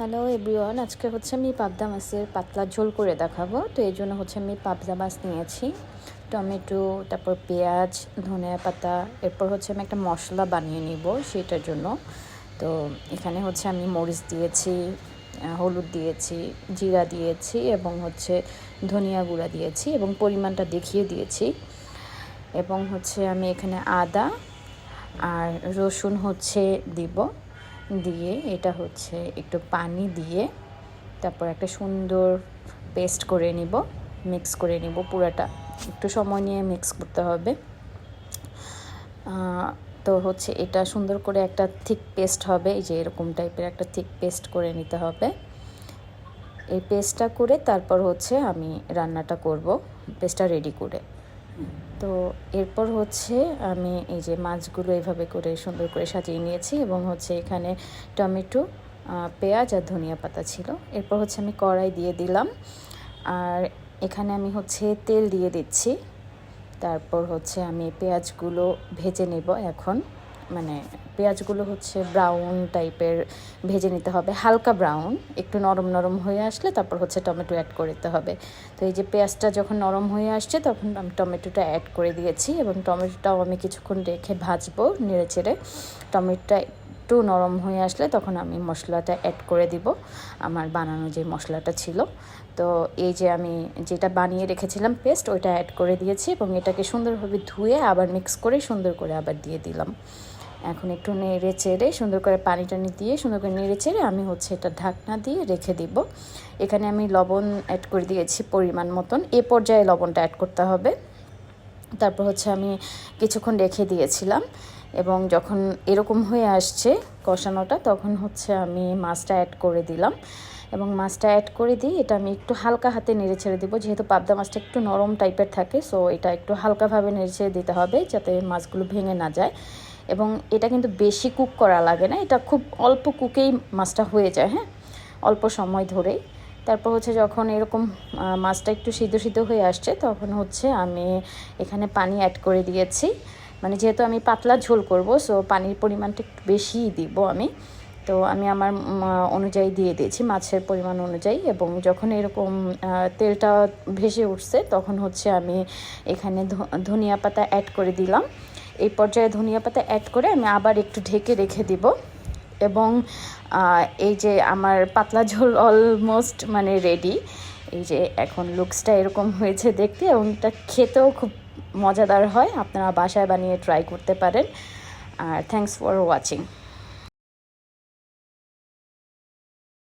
Hello everyone আজকে হচ্ছে আমি পাবদা মাছের পাতলা ঝোল করে দেখাবো। তো এই জন্য হচ্ছে আমি পাবদা মাছ নিয়েছি। টমেটো, তারপর পেঁয়াজ, ধনিয়া পাতা, এরপর হচ্ছে আমি একটা মশলা বানিয়ে নিব সেটার জন্য। তো এখানে হচ্ছে আমি মরিচ দিয়েছি হলুদ দিয়েছি, জিরা দিয়েছি এবং হচ্ছে ধনিয়া গুঁড়া দিয়েছি এবং পরিমাণটা দেখিয়ে দিয়েছি। এবং হচ্ছে আমি এখানে আদা আর রসুন হচ্ছে দিব। দিয়ে এটা হচ্ছে একটু পানি দিয়ে তারপর একটা সুন্দর পেস্ট করে নিব, মিক্স করে নিব পুরাটা। একটু সময় নিয়ে মিক্স করতে হবে। তো হচ্ছে এটা সুন্দর করে একটা থিক পেস্ট হবে, এই যে এরকম টাইপের একটা থিক পেস্ট করে নিতে হবে। এই পেস্টটা করে তারপর হচ্ছে আমি রান্নাটা করব, পেস্টটা রেডি করে। তো এরপর হচ্ছে আমি এই যে মাছগুলো এভাবে করে সুন্দর করে সাজিয়ে নিয়েছি এবং হচ্ছে এখানে টমেটো পেঁয়াজ আর ধনিয়া পাতা ছিল। এরপর হচ্ছে আমি কড়াই দিয়ে দিলাম। আর এখানে আমি হচ্ছে তেল দিয়ে দিচ্ছি। তারপর হচ্ছে আমি পেঁয়াজগুলো ভেজে নেব এখন। মানে পেঁয়াজগুলো হচ্ছে ব্রাউন টাইপের ভেজে নিতে হবে। হালকা ব্রাউন একটু নরম নরম হয়ে আসলে তারপর হচ্ছে টমেটো অ্যাড করে দিতে হবে। তো এই যে পেঁয়াজটা যখন নরম হয়ে আসছে তখন আমি টমেটোটা অ্যাড করে দিয়েছি এবং টমেটোটাও আমি কিছুক্ষণ রেখে ভাজবো নেড়ে চেড়ে টমেটোটা একটু নরম হয়ে আসলে তখন আমি মশলাটা অ্যাড করে দিব, আমার বানানো যে মশলাটা ছিল। তো এই যে আমি যেটা বানিয়ে রেখেছিলাম পেস্ট ওইটা অ্যাড করে দিয়েছি এবং এটাকে সুন্দরভাবে ধুয়ে আবার মিক্স করে সুন্দর করে আবার দিয়ে দিলাম। এখন একটু নেড়ে চেড়ে সুন্দর করে পানি টানি দিয়ে সুন্দর করে নেড়ে চেড়ে আমি হচ্ছে এটা ঢাকনা দিয়ে রেখে দিব। এখানে আমি লবণ অ্যাড করে দিয়েছি পরিমাণ মতন। এ পর্যায়ে লবণটা অ্যাড করতে হবে। তারপর হচ্ছে আমি কিছুক্ষণ রেখে দিয়েছিলাম এবং যখন এরকম হয়ে আসছে কষানোটা তখন হচ্ছে আমি মাছটা অ্যাড করে দিলাম এবং মাছটা অ্যাড করে দিই এটা আমি একটু হালকা হাতে নেড়ে ছেড়ে দিব। যেহেতু পাবদা মাছটা একটু নরম টাইপের থাকে সো এটা একটু হালকাভাবে নেড়ে ছেড়ে দিতে হবে যাতে মাছগুলো ভেঙে না যায়। এবং এটা কিন্তু বেশি কুক করা লাগে না। এটা খুব অল্প কুকেই মাছটা হয়ে যায় হ্যাঁ? অল্প সময় ধরেই। তারপর হচ্ছে যখন এরকম মাছটা একটু সিদ্ধ সিদ্ধ হয়ে আসছে, তখন হচ্ছে আমি এখানে পানি অ্যাড করে দিয়েছি। মানে যেহেতু আমি পাতলা ঝোল করব সো পানির পরিমাণটা একটু বেশিই দিব আমি। তো আমি আমার অনুযায়ী দিয়ে দিয়েছি, মাছের পরিমাণ অনুযায়ী। এবং যখন এরকম তেলটা ভেসে উঠছে, তখন হচ্ছে আমি এখানে ধনিয়া পাতা অ্যাড করে দিলাম। এই পর্যায়ে ধনিয়া পাতা অ্যাড করে আমি আবার একটু ঢেকে রেখে দিব। এবং এই যে আমার পাতলা ঝোল অলমোস্ট মানে রেডি এই যে এখন লুকসটা এরকম হয়েছে দেখতে এবং এটা খেতেও খুব মজাদার হয়। আপনারা বাসায় বানিয়ে ট্রাই করতে পারেন। আর থ্যাংকস ফর ওয়াচিং